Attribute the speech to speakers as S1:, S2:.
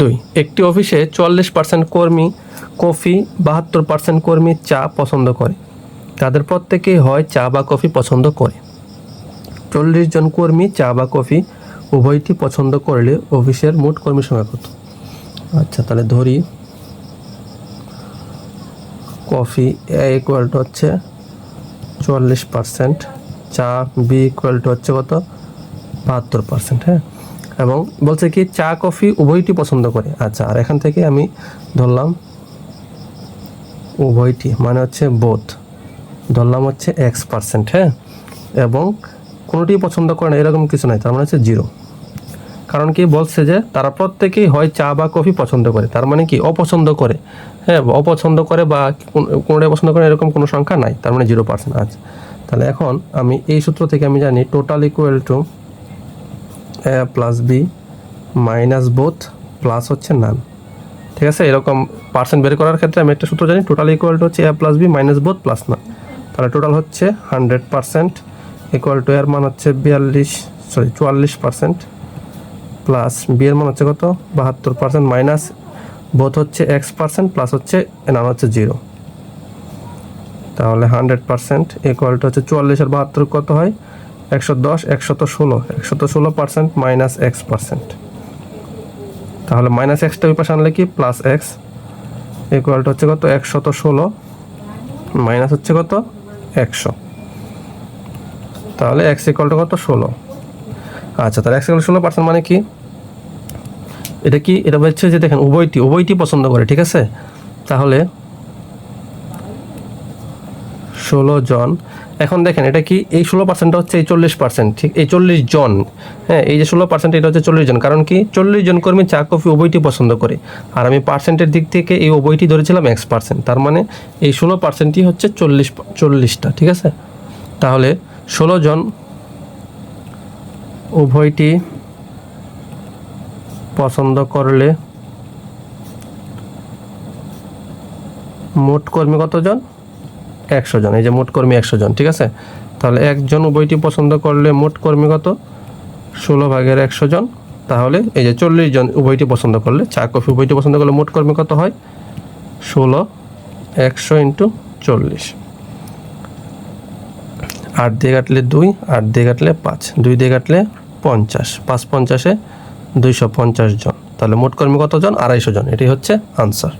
S1: দুই, একটি অফিসে চুয়াল্লিশ পার্সেন্ট কর্মী, কফি বাহাত্তর পার্সেন্ট কর্মী চা পছন্দ করে। তাদের প্রত্যেকেই হয় চা বা কফি পছন্দ করে। চল্লিশ জন কর্মী চা বা কফি উভয়টি পছন্দ করলে অফিসের মোট কর্মীর সংখ্যা কত? আচ্ছা তাহলে ধরি। কফি এ ইকুয়াল টু হচ্ছে চুয়াল্লিশ পার্সেন্ট চা বি ইকুয়াল টু হচ্ছে কত? বাহাত্তর পার্সেন্ট হ্যাঁ? এবং বলছে কি, চা, কফি উভয়টি পছন্দ করে। আচ্ছা আর এখান থেকে আমি ধরলাম উভয়টি মানে হচ্ছে বোধ ধরলাম হচ্ছে এক্স পার্সেন্ট হ্যাঁ? এবং কোনোটি পছন্দ করে না, এরকম কিছু নাই, তার মানে হচ্ছে জিরো কারণ কি, বলছে যে তারা প্রত্যেকেই হয় চা বা কফি পছন্দ করে, তার মানে কি, অপছন্দ করে হ্যাঁ? অপছন্দ করে বা কোন- কোনোটাই পছন্দ করে এরকম কোনো সংখ্যা নাই, তার মানে জিরো পার্সেন্ট আছে তাহলে এখন আমি এই সূত্র থেকে আমি জানি total equal to A plus B minus both plus হচ্ছে নান ঠিক আছে? এরকম পার্সেন্ট বের করার ক্ষেত্রে আমি একটা সূত্র জানি টোটাল ইকুয়াল টু হচ্ছে A plus B minus both plus না তাহলে টোটাল হচ্ছে হান্ড্রেড পার্সেন্ট ইকুয়াল টু এর মান হচ্ছে বিয়াল্লিশ সরি চুয়াল্লিশ পার্সেন্ট প্লাস বি এর মান হচ্ছে কত? বাহাত্তর পার্সেন্ট মাইনাস বোথ হচ্ছে এক্স পার্সেন্ট প্লাস হচ্ছে নান হচ্ছে জিরো তাহলে হান্ড্রেড পার্সেন্ট ইকুয়াল টু হচ্ছে চুয়াল্লিশের বাহাত্তর কত হয়? একশো দশ একশত ষোলো একশত ষোলো পার্সেন্ট মাইনাস এক্স পার্সেন্ট তাহলে মাইনাস এক্সটা ওই পাশে আনলে কি? প্লাস এক্স ইকুয়াল টু হচ্ছে কত? একশত ষোলো মাইনাস হচ্ছে কত? একশো। তাহলে এক্স ইকুয়াল টু কত? ষোলো। আচ্ছা তাহলে এক্স ইকুয়াল ষোলো পার্সেন্ট মানে কি? এটা কি? এটা হচ্ছে যে দেখেন, উভয়টি উভয়টি পছন্দ করে, ঠিক আছে? তাহলে ষোলো জন। এখন দেখেন, এটা কি এই ষোলো পার্সেন্টটা হচ্ছে এই চল্লিশ পার্সেন্ট ঠিক? এই চল্লিশ জন হ্যাঁ এই যে ষোলো পার্সেন্ট এটা হচ্ছে চল্লিশ জন। কারণ কি? চল্লিশ জন কর্মী চা, কফি, উভয়টি পছন্দ করে। আর আমি পার্সেন্টের দিক থেকে এই উভয়টি ধরেছিলাম এক্স পার্সেন্ট তার মানে এই ষোলো পার্সেন্টই হচ্ছে চল্লিশ চল্লিশটা ঠিক আছে? তাহলে ষোলো জন উভয়টি পছন্দ করলে মোট কর্মী কতজন? একশো জন, এই যে মোট কর্মী একশো জন, ঠিক আছে? তাহলে একজন উভয়টি পছন্দ করলে মোট কর্মী কত? ষোলো ভাগের একশো জন, তাহলে এই যে চল্লিশ জন উভয়টি পছন্দ করলে চা কফি উভয়টি পছন্দ করলে মোট কর্মী কত হয়? ষোলো, একশো ইন্টু চল্লিশ। আট দিয়ে কাটলে দুই, আট দিয়ে কাটলে পাঁচ, দুই দিয়ে কাটলে পঞ্চাশ, পাঁচ পঞ্চাশে দুইশো পঞ্চাশ জন, তাহলে মোট কর্মী কতজন আড়াইশো জন এটি হচ্ছে আনসার